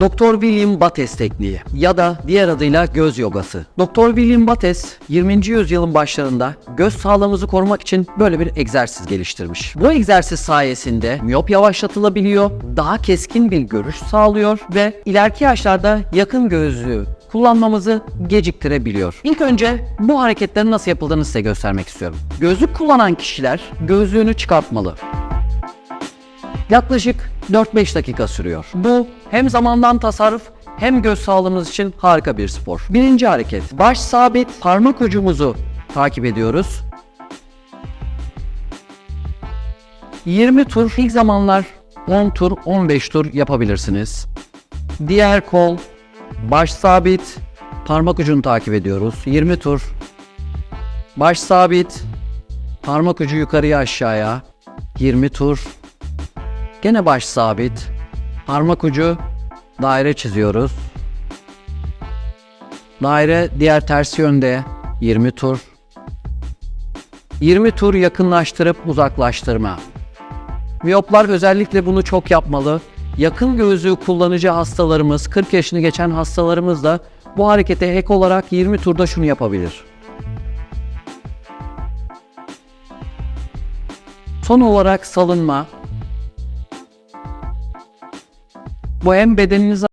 Doktor William Bates tekniği ya da diğer adıyla göz yogası. Doktor William Bates 20. yüzyılın başlarında göz sağlığımızı korumak için böyle bir egzersiz geliştirmiş. Bu egzersiz sayesinde miyop yavaşlatılabiliyor, daha keskin bir görüş sağlıyor ve ileriki yaşlarda yakın gözlüğü kullanmamızı geciktirebiliyor. İlk önce bu hareketlerin nasıl yapıldığını size göstermek istiyorum. Gözlük kullanan kişiler gözlüğünü çıkartmalı. Yaklaşık 4-5 dakika sürüyor. Bu hem zamandan tasarruf hem göz sağlığımız için harika bir spor. Birinci hareket. Baş sabit, parmak ucumuzu takip ediyoruz. 20 tur, ilk zamanlar 10 tur, 15 tur yapabilirsiniz. Diğer kol, baş sabit, parmak ucunu takip ediyoruz. 20 tur. Baş sabit, parmak ucu yukarıya aşağıya. 20 tur. Gene baş sabit. Parmak ucu daire çiziyoruz. Daire diğer ters yönde 20 tur. 20 tur yakınlaştırıp uzaklaştırma. Miyoplar özellikle bunu çok yapmalı. Yakın gözlüğü kullanıcı hastalarımız, 40 yaşını geçen hastalarımız da bu harekete ek olarak 20 turda şunu yapabilir. Son olarak salınma. Bu hem bedeninize